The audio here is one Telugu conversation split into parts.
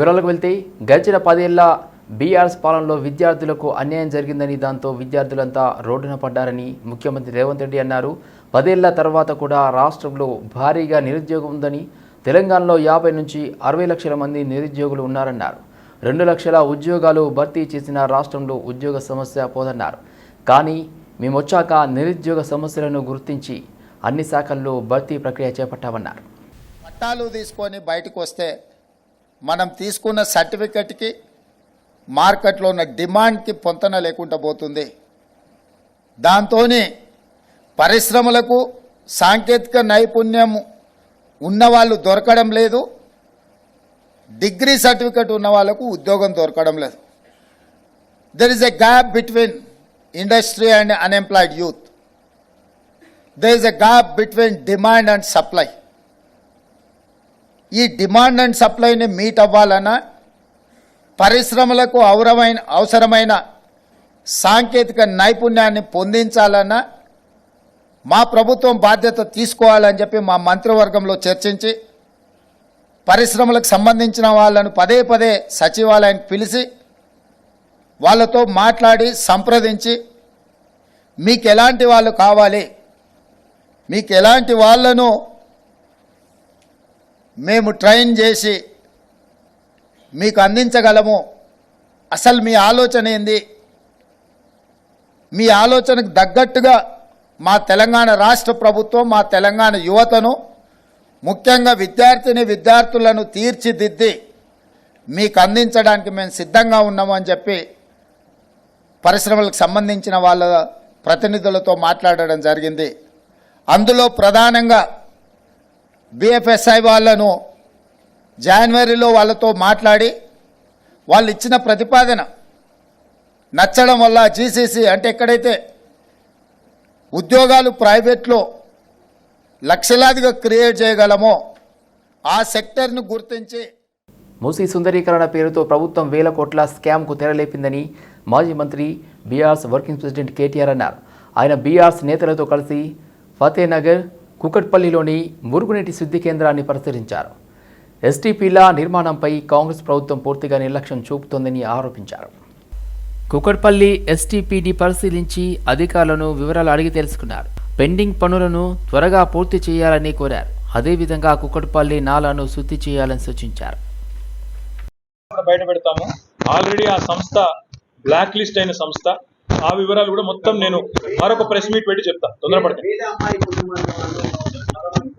వివరాలకు వెళ్తే గడిచిన పదేళ్ళ బీఆర్ఎస్ పాలనలో విద్యార్థులకు అన్యాయం జరిగిందని దాంతో విద్యార్థులంతా రోడ్డున పడ్డారని ముఖ్యమంత్రి రేవంత్ రెడ్డి అన్నారు. పదేళ్ళ తర్వాత కూడా రాష్ట్రంలో భారీగా నిరుద్యోగం ఉందని తెలంగాణలో యాభై నుంచి అరవై లక్షల మంది నిరుద్యోగులు ఉన్నారన్నారు. రెండు లక్షల ఉద్యోగాలు భర్తీ చేసిన రాష్ట్రంలో ఉద్యోగ సమస్య పోదన్నారు. కానీ మేము వచ్చాక నిరుద్యోగ సమస్యలను గుర్తించి అన్ని శాఖల్లో భర్తీ ప్రక్రియ చేపట్టామన్నారు. పట్టాలు తీసుకొని బయటకు వస్తే మనం తీసుకున్న సర్టిఫికెట్కి మార్కెట్లో ఉన్న డిమాండ్కి పొంతన లేకుండా పోతుంది. దాంతో పరిశ్రమలకు సాంకేతిక నైపుణ్యం ఉన్నవాళ్ళు దొరకడం లేదు. డిగ్రీ సర్టిఫికెట్ ఉన్న వాళ్ళకు ఉద్యోగం దొరకడం లేదు. There is a gap between industry and unemployed youth there is a gap between demand and supply ఈ డిమాండ్ అండ్ సప్లైని మీట్ అవ్వాలన్నా పరిశ్రమలకు అవరమైన అవసరమైన సాంకేతిక నైపుణ్యాన్ని పొందించాలన్నా మా ప్రభుత్వం బాధ్యత తీసుకోవాలని చెప్పి మా మంత్రివర్గంలో చర్చించి పరిశ్రమలకు సంబంధించిన వాళ్ళను పదే పదే సచివాలయానికి పిలిచి వాళ్ళతో మాట్లాడి సంప్రదించి మీకు ఎలాంటి వాళ్ళు కావాలి మీకు ఎలాంటి వాళ్ళను మేము ట్రైన్ చేసి మీకు అందించగలము. అసలు మీ ఆలోచన ఏంది? మీ ఆలోచనకు తగ్గట్టుగా మా తెలంగాణ రాష్ట్ర ప్రభుత్వం మా తెలంగాణ యువతను ముఖ్యంగా విద్యార్థిని విద్యార్థులను తీర్చిదిద్ది మీకు అందించడానికి మేము సిద్ధంగా ఉన్నాము అని చెప్పి పరిశ్రమలకు సంబంధించిన వాళ్ళ ప్రతినిధులతో మాట్లాడడం జరిగింది. అందులో ప్రధానంగా బిఎఫ్ఎస్ఐ వాళ్ళను జనవరిలో వాళ్ళతో మాట్లాడి వాళ్ళు ఇచ్చిన ప్రతిపాదన నచ్చడం వల్ల జీసీసీ అంటే ఎక్కడైతే ఉద్యోగాలు ప్రైవేట్లో లక్షలాదిగా క్రియేట్ చేయగలమో ఆ సెక్టర్ను గుర్తించి మూసీ సుందరీకరణ పేరుతో ప్రభుత్వం వేల కోట్ల స్కామ్కు తెరలేపిందని మాజీ మంత్రి బీఆర్స్ వర్కింగ్ ప్రెసిడెంట్ కేటీఆర్ అన్నారు. ఆయన బీఆర్స్ నేతలతో కలిసి ఫతేనగర్ కుకట్పల్లిలోని మురుగునీటి శుద్ధి కేంద్రాన్ని పరిశీలించారు. ఎస్టీపీల నిర్మాణంపై కాంగ్రెస్ ప్రభుత్వం పూర్తిగా నిర్లక్ష్యం చూపుతోందని ఆరోపించారు. కుకట్పల్లి ఎస్టీపీని పరిశీలించి అధికారులను వివరాలు అడిగి తెలుసుకున్నారు. పెండింగ్ పనులను త్వరగా పూర్తి చేయాలని కోరారు. అదేవిధంగా కుకట్పల్లి నాలను శుద్ధి చేయాలని సూచించారు. బయట పెడతాము. ఆల్రెడీ ఆ సంస్థ బ్లాక్ లిస్ట్ అయిన సంస్థ ఆ వివరాలు కూడా మొత్తం నేను మరొక ప్రెస్ మీట్ పెట్టి చెప్తా. తొందరపడతాను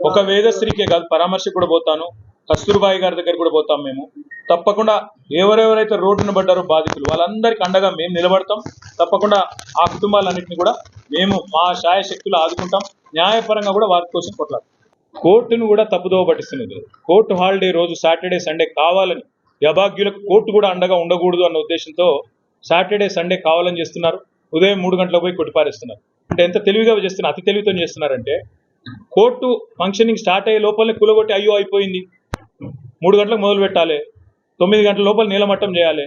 ఒక వేదశ్రీకే కాదు పరామర్శ కూడా పోతాను. కస్తూర్బాయి గారి దగ్గర కూడా పోతాం మేము. తప్పకుండా ఎవరెవరైతే రోడ్డున పడ్డారో బాధితులు వాళ్ళందరికీ అండగా మేము నిలబడతాం. తప్పకుండా ఆ కుటుంబాలన్నింటినీ కూడా మేము మా శాయశక్తులు ఆదుకుంటాం. న్యాయపరంగా కూడా వారి కోసం కొట్లాడు కోర్టును కూడా తప్పుదోవ పట్టిస్తున్నది. కోర్టు హాలిడే రోజు సాటర్డే సండే కావాలని యభాగ్యులకు కోర్టు కూడా అండగా ఉండకూడదు అన్న ఉద్దేశంతో సాటర్డే సండే కావాలని చేస్తున్నారు. ఉదయం మూడు గంటలకు పోయి కొట్టిపారేస్తున్నారు అంటే ఎంత తెలివిగా చేస్తున్నారు అతి తెలివితో చేస్తున్నారంటే కోర్టు ఫంక్షనింగ్ స్టార్ట్ అయ్యే లోపలనే కులగొట్టి అయ్యో అయిపోయింది. మూడు గంటలకు మొదలు పెట్టాలి. తొమ్మిది గంటల లోపల నీలమట్టం చేయాలి.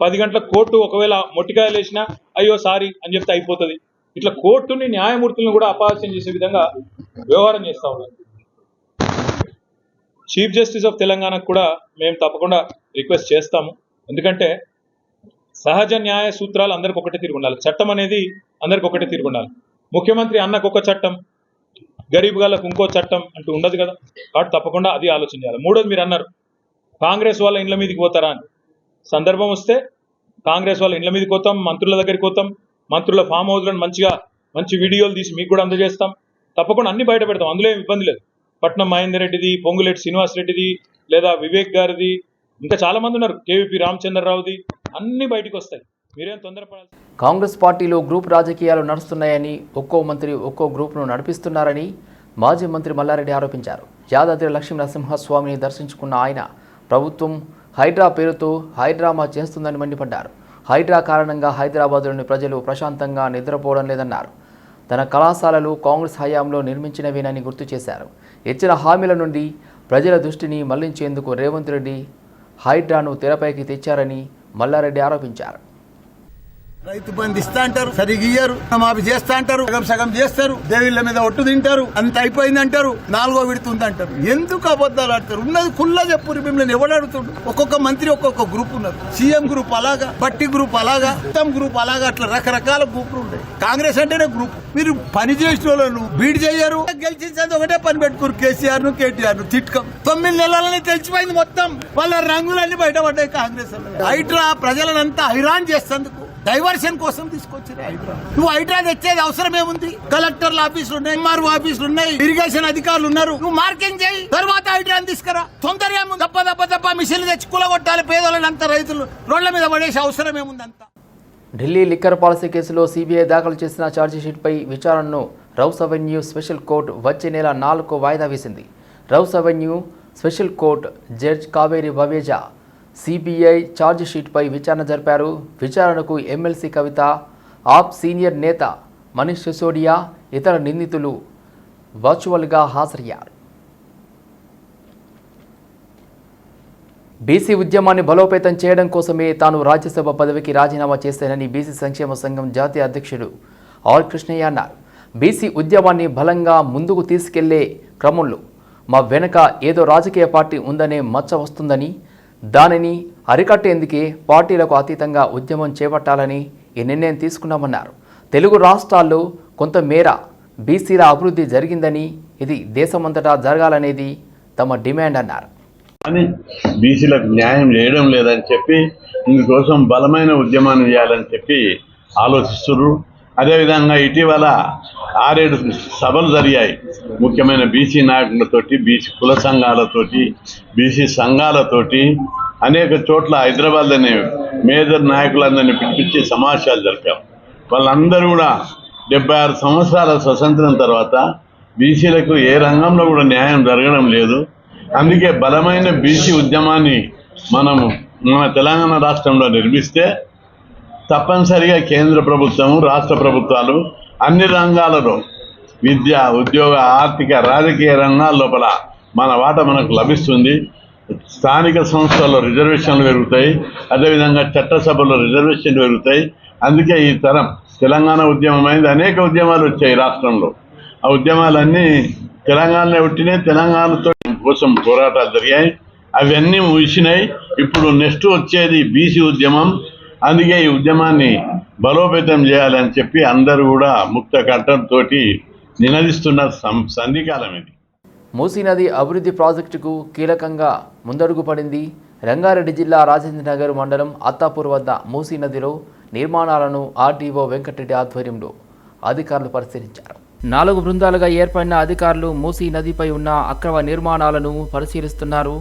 పది గంటల కోర్టు ఒకవేళ మొట్టికాయలు వేసినా అయ్యో సారీ అని చెప్తే అయిపోతుంది. ఇట్లా కోర్టుని న్యాయమూర్తులను కూడా అపహాస్యం చేసే విధంగా వ్యవహారం చేస్తా ఉన్నారు. చీఫ్ జస్టిస్ ఆఫ్ తెలంగాణకు కూడా మేము తప్పకుండా రిక్వెస్ట్ చేస్తాము. ఎందుకంటే సహజ న్యాయ సూత్రాలు అందరికి ఒకటే తిరిగి ఉండాలి. చట్టం అనేది అందరికి ఒకటే తిరిగి ఉండాలి. ముఖ్యమంత్రి అన్నకు ఒక చట్టం గరీబ్ గాళ్ళకు ఇంకో చట్టం అంటూ ఉండదు కదా. కాబట్టి తప్పకుండా అది ఆలోచన చేయాలి. మూడోది మీరు అన్నారు కాంగ్రెస్ వాళ్ళ ఇండ్ల మీదకి పోతారా అని. సందర్భం వస్తే కాంగ్రెస్ వాళ్ళ ఇండ్ల మీదకి పోతాం మంత్రుల దగ్గరికి పోతాం మంత్రుల ఫామ్ హౌస్లను మంచిగా మంచి వీడియోలు తీసి మీకు కూడా అందజేస్తాం. తప్పకుండా అన్ని బయట పెడతాం అందులో ఏం ఇబ్బంది లేదు. పట్నం మహేందర్ రెడ్డిది పొంగులేటి శ్రీనివాస్ రెడ్డిది లేదా వివేక్ గారిది ఇంకా చాలా మంది ఉన్నారు. కేవీపీ రామచంద్రరావుది. అన్ని బయటకు వస్తాయి. మీరేం తొందరపడాలి కాంగ్రెస్ పార్టీలో గ్రూప్ రాజకీయాలు నడుస్తున్నాయని ఒక్కో మంత్రి ఒక్కో గ్రూప్ను నడిపిస్తున్నారని మాజీ మంత్రి మల్లారెడ్డి ఆరోపించారు. యాదాద్రి లక్ష్మీ నరసింహస్వామిని దర్శించుకున్న ఆయన ప్రభుత్వం హైడ్రా పేరుతో హైడ్రామా చేస్తుందని మండిపడ్డారు. హైడ్రా కారణంగా హైదరాబాద్లోని ప్రజలు ప్రశాంతంగా నిద్రపోవడం లేదన్నారు. తన కళాశాలలు కాంగ్రెస్ హయాంలో నిర్మించినవేనని గుర్తు చేశారు. ఇచ్చిన హామీల నుండి ప్రజల దృష్టిని మళ్ళించేందుకు రేవంత్ రెడ్డి హైడ్రాను తెరపైకి తెచ్చారని మల్లారెడ్డి ఆరోపించారు. రైతు బంధు ఇస్తా అంటారు సరిగ్గా ఇయ్యరు మాఫీ చేస్తా అంటారు సగం సగం చేస్తారు దేవిళ్ళ మీద ఒట్టు తింటారు అంత అయిపోయింది అంటారు నాలుగో విడుతుంది అంటారు. ఎందుకు అబద్ధాలు ఆడతారు? ఉన్నది కుల్లా చెప్పు మిమ్మల్ని ఎవడు అడుగుతుండు? ఒక్కొక్క మంత్రి ఒక్కొక్క గ్రూప్ ఉన్నారు సీఎం గ్రూప్ అలాగా పట్టి గ్రూప్ అలాగా ఉత్తమ్ గ్రూప్ అలాగా అట్లా రకరకాల గ్రూపులు ఉంటాయి. కాంగ్రెస్ అంటేనే గ్రూప్. మీరు పని చేసిన వాళ్ళను బీడ్ చేయరు. గెలిచించేది ఒకటే పని పెట్టుకోరు. కేసీఆర్ను కేటీఆర్ను తిట్టుకం తొమ్మిది నెలలని తెలిసిపోయింది మొత్తం. వాళ్ళ రంగులన్నీ బయటపడ్డాయి కాంగ్రెస్ వాళ్ళు. హైడ్రా ప్రజలనంతా హైరాన్ చేస్తేందుకు డైవర్షన్ కోసం తీసుకొచ్చారు హైడ్రా నువ్వు హైడ్రా తెచ్చేది అవసరం ఏముంది? కలెక్టర్ల ఆఫీసులు ఉన్నాయి ఎంఆర్ఓ ఆఫీసులు ఉన్నాయి ఇరిగేషన్ అధికారులు ఉన్నారు. నువ్వు మార్కింగ్ చేయి తర్వాత హైడ్రాని తీసుకురా. తొందర ఏముంది? దప్ప దప్ప దప్ప మిషన్లు తెచ్చి కూలగొట్టాలి పేదోళ్ళని అంత రైతులు రోడ్ల మీద పడేసి అవసరం ఏముంది అంత? ఢిల్లీ లిక్కర్ పాలసీ కేసులో సీబీఐ దాఖలు చేసిన ఛార్జిషీట్పై విచారణను రౌస్ అవెన్యూ స్పెషల్ కోర్టు వచ్చే నెల నాలుగు వాయిదా వేసింది. Rouse Avenue special court judge Kaveri Baweja CBI ఛార్జిషీట్పై విచారణ జరిపారు. విచారణకు ఎమ్మెల్సీ కవిత ఆప్ సీనియర్ నేత మనీష్ సిసోడియా ఇతర నిందితులు వర్చువల్గా హాజరయ్యారు. బీసీ ఉద్యమాన్ని బలోపేతం చేయడం కోసమే తాను రాజ్యసభ పదవికి రాజీనామా చేశానని బీసీ సంక్షేమ సంఘం జాతీయ అధ్యక్షుడు ఆర్ కృష్ణయ్య అన్నారు. బీసీ ఉద్యమాన్ని బలంగా ముందుకు తీసుకెళ్ళే క్రమంలో మా వెనక ఏదో రాజకీయ పార్టీ ఉందనే మచ్చ వస్తుందని దానిని అరికట్టేందుకే పార్టీలకు అతీతంగా ఉద్యమం చేపట్టాలని ఈ నిర్ణయం తీసుకున్నామన్నారు. తెలుగు రాష్ట్రాల్లో కొంతమేర బీసీల అభివృద్ధి జరిగిందని ఇది దేశమంతటా జరగాలనేది తమ డిమాండ్ అన్నారు. కానీ బీసీలకు న్యాయం చేయడం లేదని చెప్పి ఇందుకోసం బలమైన ఉద్యమాన్ని చేయాలని చెప్పి ఆలోచిస్తున్నారు అదేవిధంగా ఇటీవల ఆరేడు సభలు జరిగాయి. ముఖ్యమైన బీసీ నాయకులతోటి బీసీ కుల సంఘాలతోటి బీసీ సంఘాలతోటి అనేక చోట్ల హైదరాబాద్లోనే మేజర్ నాయకులందరినీ పిలిపించి సమావేశాలు జరిపాం. వాళ్ళందరూ కూడా డెబ్బై ఆరు సంవత్సరాల స్వతంత్రం తర్వాత బీసీలకు ఏ రంగంలో కూడా న్యాయం జరగడం లేదు. అందుకే బలమైన బీసీ ఉద్యమాన్ని మనము మన తెలంగాణ రాష్ట్రంలో నిర్మిస్తే తప్పనిసరిగా కేంద్ర ప్రభుత్వము రాష్ట్ర ప్రభుత్వాలు అన్ని రంగాలలో విద్య ఉద్యోగ ఆర్థిక రాజకీయ రంగాల లోపల మన వాట మనకు లభిస్తుంది. స్థానిక సంస్థల్లో రిజర్వేషన్లు పెరుగుతాయి. అదేవిధంగా చట్టసభలో రిజర్వేషన్లు పెరుగుతాయి. అందుకే ఈ తరం తెలంగాణ ఉద్యమం అయింది అనేక ఉద్యమాలు వచ్చాయి రాష్ట్రంలో. ఆ ఉద్యమాలన్నీ తెలంగాణలో పుట్టినాయి తెలంగాణతో కోసం పోరాటాలు జరిగాయి. అవన్నీ ముగిసినాయి. ఇప్పుడు నెక్స్ట్ వచ్చేది బీసీ ఉద్యమం. అందుకే ఈ ఉద్యమాన్ని బలోపేతం చేయాలని చెప్పి అందరూ కూడా ముక్త కంఠంతోటి నినదిస్తున్న సంధికాలం ఇది. మూసీ నది అభివృద్ధి ప్రాజెక్టుకు కీలకంగా ముందడుగు పడింది. రంగారెడ్డి జిల్లా రాజేంద్ర నగర్ మండలం అత్తాపూర్ వద్ద మూసీ నదిలో నిర్మాణాలను ఆర్డీఓ వెంకటరెడ్డి ఆధ్వర్యంలో అధికారులు పరిశీలించారు. నాలుగు బృందాలుగా ఏర్పడిన అధికారులు మూసీ నదిపై ఉన్న అక్రమ నిర్మాణాలను పరిశీలిస్తున్నారు.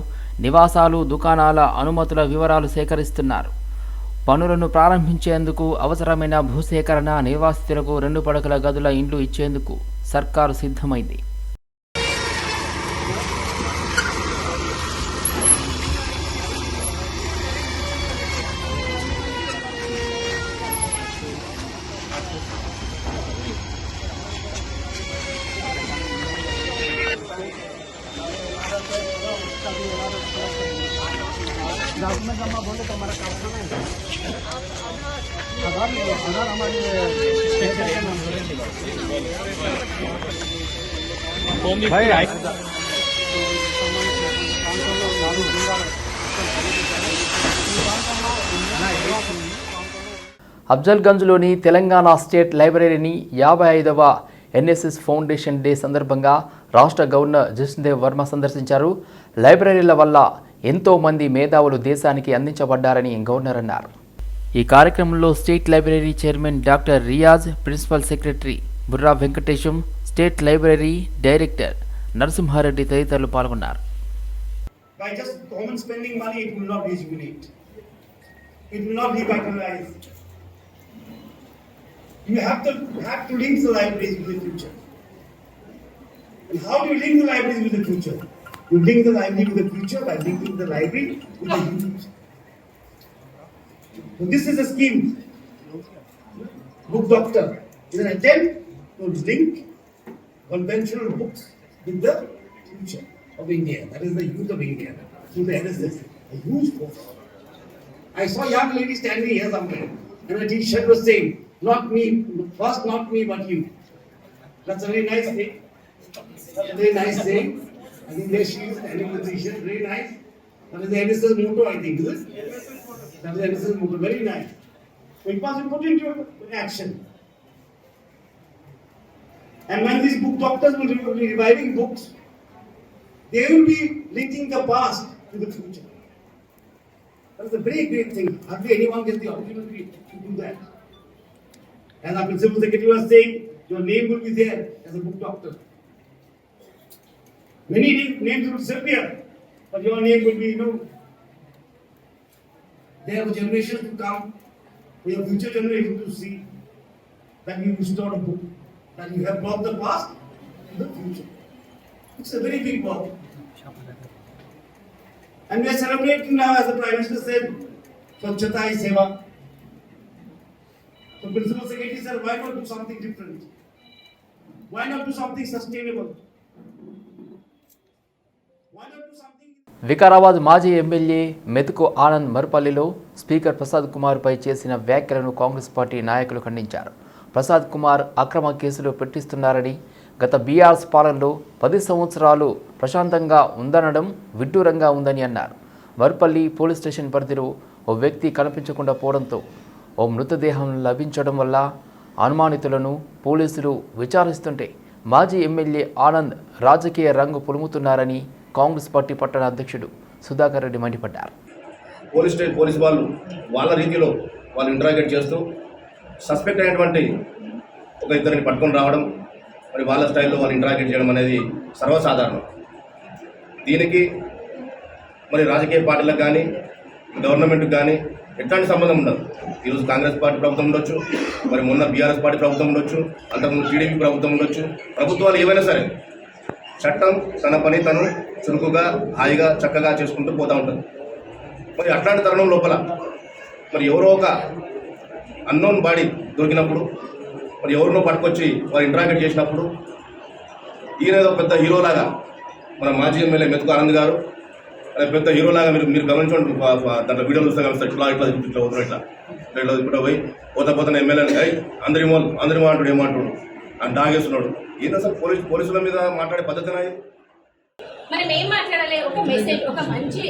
నివాసాలు దుకాణాల అనుమతుల వివరాలు సేకరిస్తున్నారు. పనులను ప్రారంభించేందుకు అవసరమైన భూసేకరణ నివాసితులకు రెండు పడకల గదుల ఇండ్లు ఇచ్చేందుకు సర్కారు సిద్ధమైంది. అఫ్జల్గంజ్లోని తెలంగాణ స్టేట్ లైబ్రరీని యాభై ఐదవ ఎన్ఎస్ఎస్ ఫౌండేషన్ డే సందర్భంగా రాష్ట్ర గవర్నర్ జస్దేవ్ వర్మ సందర్శించారు. లైబ్రరీల వల్ల ఎంతో మంది మేధావులు దేశానికి అందించబడ్డారని గవర్నర్ అన్నారు. ఈ కార్యక్రమంలో state library chairman doctor Riyaz principal secretary Burra Venkatesham state library director Narasimhareddy తదితరులు పాల్గొన్నారు By just government spending money, it will not rejuvenate. It will not revitalize. You have to have to link the libraries with the future. And how do you link the libraries with the future? You link the library with the future by linking the library with the youth. This is a scheme. Book Doctor is an attempt to link conventional books with the future of India. That is the youth of India. Through the NSS. A huge force. I saw a young lady standing here somewhere. And a teacher was saying, not me, first not me, but you. That's a very nice thing. A very nice thing. I think there she is, standing with t-shirt, very nice. That is the NSS motto, I think, is it? That is NSS motto, very nice. So it be put into action. And when these book doctors will be reviving books, they will be linking the past to the future. That's a very great thing. Hardly anyone gets the opportunity to do that. As our principal secretary was saying, your name will be there as a book doctor. Many names will disappear, but your name will be, you know, there for generations to come, for your future generation to see that you restored a book, that you have brought the past to the future. It's a very big work. And we are celebrating now, as the Prime Minister said, Swachhata hi Seva. So Principal Secretary said, why not do something different? Why not do something sustainable? Why not do something? Vikarabad మాజీ ఎమ్మెల్యే మెతుకు ఆనంద్ మరుపల్లిలో స్పీకర్ ప్రసాద్ కుమార్పై చేసిన వ్యాఖ్యలను కాంగ్రెస్ పార్టీ నాయకులు ఖండించారు. ప్రసాద్ కుమార్ అక్రమ కేసులు పెట్టిస్తున్నారని గత బీఆర్ఎస్ పాలనలో పది సంవత్సరాలు ప్రశాంతంగా ఉందనడం విడ్డూరంగా ఉందని అన్నారు. మరుపల్లి పోలీస్ స్టేషన్ పరిధిలో ఓ వ్యక్తి కనిపించకుండా పోవడంతో ఓ మృతదేహం లభించడం వల్ల అనుమానితులను పోలీసులు విచారిస్తుంటే మాజీ ఎమ్మెల్యే ఆనంద్ రాజకీయ రంగు పులుముతున్నారని కాంగ్రెస్ పార్టీ పట్టణ అధ్యక్షుడు సుధాకర్ రెడ్డి మండిపడ్డారు. పోలీస్ స్టేషన్ పోలీస్ వాళ్ళు వాళ్ళ రీతిలో వాళ్ళు ఇంటరాగేట్ చేస్తూ సస్పెక్ట్ అయినటువంటి ఒక ఇద్దరిని పట్టుకొని రావడం మరి వాళ్ళ స్టైల్లో వాళ్ళు ఇంటరాగేట్ చేయడం అనేది సర్వసాధారణం. దీనికి మరి రాజకీయ పార్టీలకు కానీ గవర్నమెంట్కి కానీ ఎట్లాంటి సంబంధం ఉండదు. ఈరోజు కాంగ్రెస్ పార్టీ ప్రభుత్వం ఉండొచ్చు మరి మొన్న బీఆర్ఎస్ పార్టీ ప్రభుత్వం ఉండొచ్చు అంతకుముందు టీడీపీ ప్రభుత్వం ఉండొచ్చు ప్రభుత్వాలు ఏవైనా సరే చట్టం తన పని తను చురుకుగా హాయిగా చక్కగా చేసుకుంటూ పోతూ ఉంటుంది. మరి అట్లాంటి తరుణం లోపల మరి ఎవరో ఒక అన్నోన్ బాడీ దొరికినప్పుడు మరి ఎవరినో పట్టుకొచ్చి వారు ఇంటరాక్ట్ చేసినప్పుడు ఈయన ఏదో పెద్ద హీరోలాగా మన మాజీ ఎమ్మెల్యే మెతుకు ఆనంద్ గారు పెద్ద హీరోలాగా మీరు మీరు గమనించండి దాంట్లో వీడియోలు చూస్తే కలుస్తారు ఇట్లా ఇట్లా ఇట్లా పోతున్నా ఇట్లా ఇట్లా ఇప్పుడు పోయి పోతా పోతున్న ఎమ్మెల్యే అయి అందరి మో అందరి అంటాడు ఏమంటాడు అని డాగేస్తున్నాడు ఏంటి అసలు పోలీస్ పోలీసుల మీద మాట్లాడే పద్ధతి అనేది మనం ఏం మాట్లాడాలి ఒక మెసేజ్ ఒక మంచి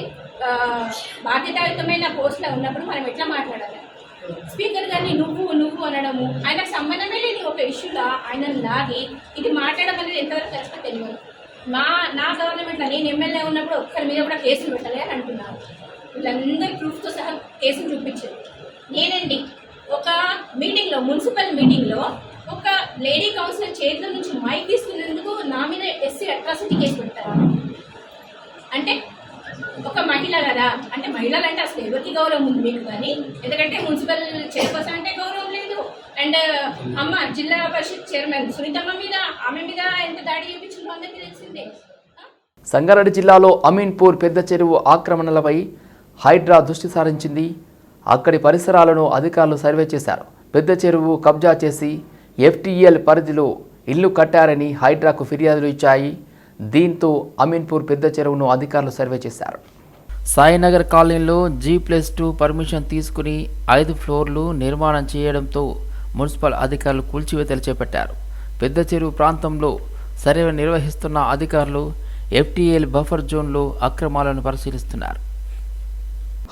బాధ్యతాయుతమైన పోస్ట్లో ఉన్నప్పుడు మనం ఎట్లా మాట్లాడాలి? స్పీకర్ గారిని నువ్వు నువ్వు అనడము ఆయనకు సంబంధమే లేని ఒక ఇష్యూలా ఆయన లాగి ఇది మాట్లాడడం అనేది ఎంతవరకు కరెక్ట్ తెలియదు. మా నా గవర్నమెంట్లో నేను ఎమ్మెల్యే ఉన్నప్పుడు ఒక్కరి మీద కూడా కేసులు పెట్టలే అని అంటున్నారు. వీళ్ళందరూ ప్రూఫ్తో సహా కేసులు చూపించారు. నేనండి ఒక మీటింగ్లో మున్సిపల్ మీటింగ్లో ఒక లేడీ కౌన్సిలర్ చేతుల నుంచి మైక్ తీసుకున్నందుకు నా మీద ఎస్సీ అట్రాసిటీ కేసు పెట్టారు. అంటే ఒక మహిళ కదా అంటే మహిళలు అంటే అసలు ఎవరికి గౌరవం ఉంది మీకు కానీ? ఎందుకంటే మున్సిపల్ చైర్పర్సన్ అంటే గౌరవం లేదు. అండ్ అమ్మ జిల్లా పరిషత్ చైర్మన్ సునీతమ్మ మీద ఆమె మీద ఎంత దాడి చూపించిందో అందరికీ తెలిసిందే. సంగారెడ్డి జిల్లాలో అమీన్పూర్ పెద్ద చెరువు ఆక్రమణలపై హైడ్రా దృష్టి సారించింది. అక్కడి పరిసరాలను అధికారులు సర్వే చేశారు. పెద్ద చెరువు కబ్జా చేసి ఎఫ్టీఎల్ పరిధిలో ఇల్లు కట్టారని హైడ్రాకు ఫిర్యాదులు ఇచ్చాయి. దీంతో అమీన్పూర్ పెద్ద చెరువును అధికారులు సర్వే చేశారు. సాయినగర్ కాలనీలో జీ ప్లస్ టూ పర్మిషన్ తీసుకుని ఐదు ఫ్లోర్లు నిర్మాణం చేయడంతో మున్సిపల్ అధికారులు కూల్చివేతలు చేపట్టారు. పెద్ద చెరువు ప్రాంతంలో సర్వే నిర్వహిస్తున్న అధికారులు ఎఫ్టీఎల్ బఫర్ జోన్లో అక్రమాలను పరిశీలిస్తున్నారు.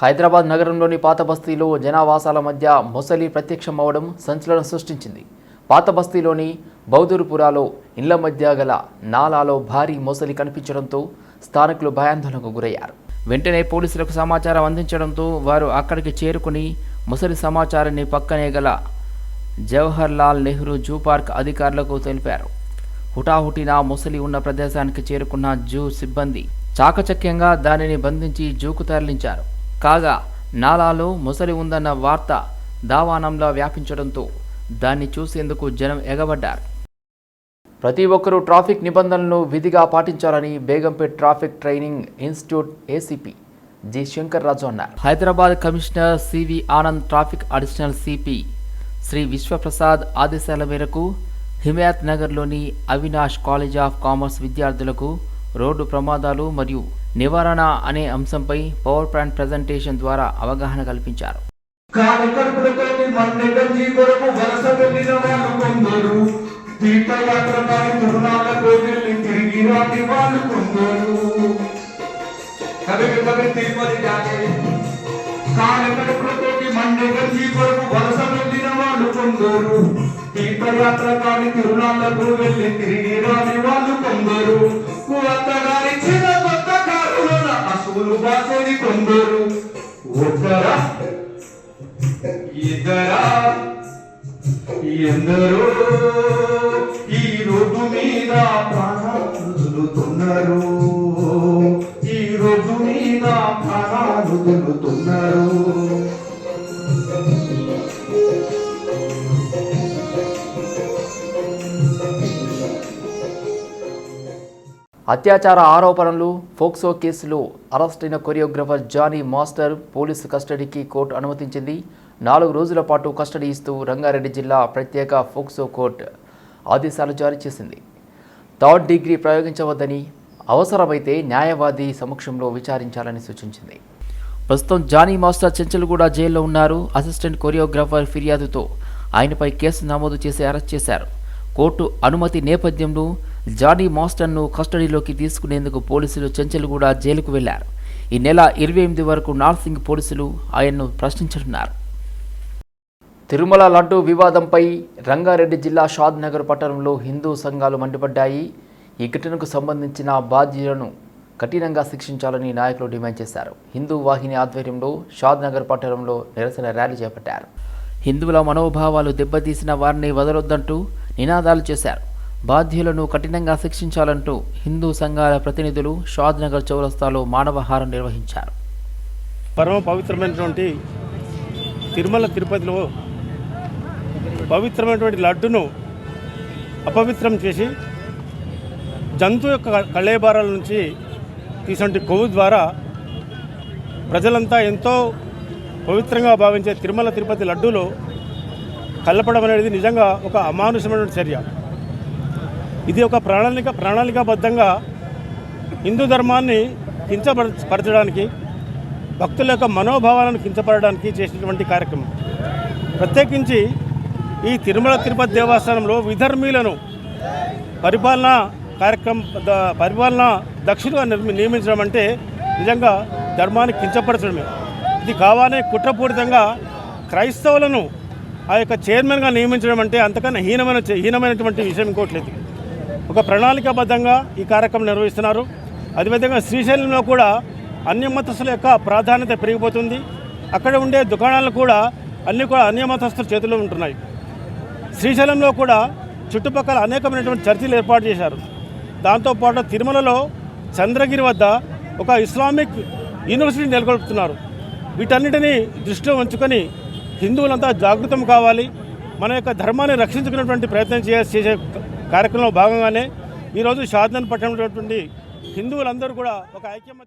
హైదరాబాద్ నగరంలోని పాత బస్తీలో జనావాసాల మధ్య మొసలి ప్రత్యక్షం అవడం సంచలనం సృష్టించింది. పాత బస్తీలోని బౌదూరుపురాలో ఇళ్ళ మధ్య గల నాలాలో భారీ మొసలి కనిపించడంతో స్థానికులు భయాందోళనకు గురయ్యారు. వెంటనే పోలీసులకు సమాచారం అందించడంతో వారు అక్కడికి చేరుకుని మొసలి సమాచారాన్ని పక్కనే గల జవహర్ లాల్ నెహ్రూ జూ పార్క్ అధికారులకు తెలిపారు. హుటాహుటిన మొసలి ఉన్న ప్రదేశానికి చేరుకున్న జూ సిబ్బంది చాకచక్యంగా దానిని బంధించి జూకు తరలించారు. కాగా నాలాలో మొసలి ఉందన్న వార్త దావానంలా వ్యాపించడంతో దాన్ని చూసేందుకు జనం ఎగబడ్డారు. ప్రతి ఒక్కరూ ట్రాఫిక్ నిబంధనలను విధిగా పాటించాలని Begumpet traffic training institute ACP G Shankar Raju అన్నారు. Hyderabad commissioner CV Anand traffic additional CP Shri Vishwaprasad ఆదేశాల మేరకు హిమాయత్ నగర్లోని అవినాష్ కాలేజ్ ఆఫ్ కామర్స్ విద్యార్థులకు రోడ్డు ప్రమాదాలు మరియు నివారణ అనే అంశంపై పవర్ పాయింట్ ప్రజెంటేషన్ ద్వారా అవగాహన కల్పించారు. కాని కొరకు వలస వెళ్ళిన వాళ్ళు కొందరు. తీర్థయాత్రపై కానీ తిరునాళ్ళకు వెళ్ళి తిరిగి రాని వాళ్ళు కొందరు. కవి కవి కొరకు వలస వెళ్ళిన వాళ్ళు కొందరు. తీర్థయాత్ర తిరునాళ్ళకు వెళ్ళి తిరిగి రాని వాళ్ళు కొందరు. చిన్న కొత్త కారులో అసూలు బాసేది కొందరు. ఒక్కరా ఇద్దరా? ఎందరో? ఈ రోడ్డు మీద ప్రాణాలుతున్నారు ఈ రోడ్డు మీద ప్రాణాలు వదులుతున్నారు అత్యాచార ఆరోపణలు ఫోక్సో కేసులో అరెస్టైన కొరియోగ్రాఫర్ జానీ మాస్టర్ పోలీసు కస్టడీకి కోర్టు అనుమతించింది. నాలుగు రోజుల పాటు కస్టడీ ఇస్తూ రంగారెడ్డి జిల్లా ప్రత్యేక ఫోక్సో కోర్టు ఆదేశాలు జారీ చేసింది. థర్డ్ డిగ్రీ ప్రయోగించవద్దని అవసరమైతే న్యాయవాది సమక్షంలో విచారించాలని సూచించింది. ప్రస్తుతం జానీ మాస్టర్ చెంచల్గూడ జైల్లో ఉన్నారు. అసిస్టెంట్ కొరియోగ్రాఫర్ ఫిర్యాదుతో ఆయనపై కేసు నమోదు చేసి అరెస్ట్ చేశారు. కోర్టు అనుమతి నేపథ్యంలో జానీ మాస్టర్ను కస్టడీలోకి తీసుకునేందుకు పోలీసులు చెంచల్గూడ జైలుకు వెళ్ళారు. ఈ నెల ఇరవై ఎనిమిది వరకు నార్సింగ్ పోలీసులు ఆయన్ను ప్రశ్నించనున్నారు. తిరుమల లడ్డు వివాదంపై రంగారెడ్డి జిల్లా షాద్ నగర్ పట్టణంలో హిందూ సంఘాలు మండిపడ్డాయి. ఈ ఘటనకు సంబంధించిన బాధ్యులను కఠినంగా శిక్షించాలని నాయకులు డిమాండ్ చేశారు. హిందూ వాహిని ఆధ్వర్యంలో షాద్ నగర్ పట్టణంలో నిరసన ర్యాలీ చేపట్టారు. హిందువుల మనోభావాలు దెబ్బతీసిన వారిని వదలొద్దంటూ నినాదాలు చేశారు. బాధ్యులను కఠినంగా శిక్షించాలంటూ హిందూ సంఘాల ప్రతినిధులు షాద్ నగర్ చౌరస్తాలో మానవహారం నిర్వహించారు. పరమ పవిత్రమైనటువంటి తిరుమల తిరుపతిలో పవిత్రమైనటువంటి లడ్డును అపవిత్రం చేసి జంతు యొక్క కళేబారాల నుంచి తీసినటువంటి కొవ్వు ద్వారా ప్రజలంతా ఎంతో పవిత్రంగా భావించే తిరుమల తిరుపతి లడ్డూలో కలపడం అనేది నిజంగా ఒక అమానుషమైనటువంటి చర్య. ఇది ఒక ప్రణాళిక ప్రణాళికాబద్ధంగా హిందూ ధర్మాన్ని కించపరచడానికి భక్తుల యొక్క మనోభావాలను కించపడడానికి చేసినటువంటి కార్యక్రమం. ప్రత్యేకించి ఈ తిరుమల తిరుపతి దేవస్థానంలో విధర్మీలను పరిపాలన కార్యక్రమం పరిపాలన దక్షులుగా నియమించడం అంటే నిజంగా ధర్మాన్ని కించపరచడమే. ఇది కావాలనే కుట్రపూరితంగా క్రైస్తవులను ఆ యొక్క చైర్మన్గా నియమించడం అంటే అంతకన్నా హీనమైన హీనమైనటువంటి విషయం ఇంకోట్లేదు ఒక ప్రణాళికాబద్ధంగా ఈ కార్యక్రమం నిర్వహిస్తున్నారు. అదేవిధంగా శ్రీశైలంలో కూడా అన్యమతస్తుల యొక్క ప్రాధాన్యత పెరిగిపోతుంది. అక్కడ ఉండే దుకాణాలు కూడా అన్నీ కూడా అన్యమతస్తుల చేతిలో ఉంటున్నాయి. శ్రీశైలంలో కూడా చుట్టుపక్కల అనేకమైనటువంటి చర్చిలు ఏర్పాటు చేశారు. దాంతోపాటు తిరుమలలో చంద్రగిరి వద్ద ఒక ఇస్లామిక్ యూనివర్సిటీ నెలకొల్పుతున్నారు. వీటన్నిటినీ దృష్టిలో ఉంచుకొని హిందువులంతా జాగృతం కావాలి. మన యొక్క ధర్మాన్ని రక్షించుకునేటువంటి ప్రయత్నం చేసే చేసే కార్యక్రమంలో భాగంగానే ఈరోజు షాద్నన్ పట్టణంలో హిందువులందరూ కూడా ఒక ఐక్యమ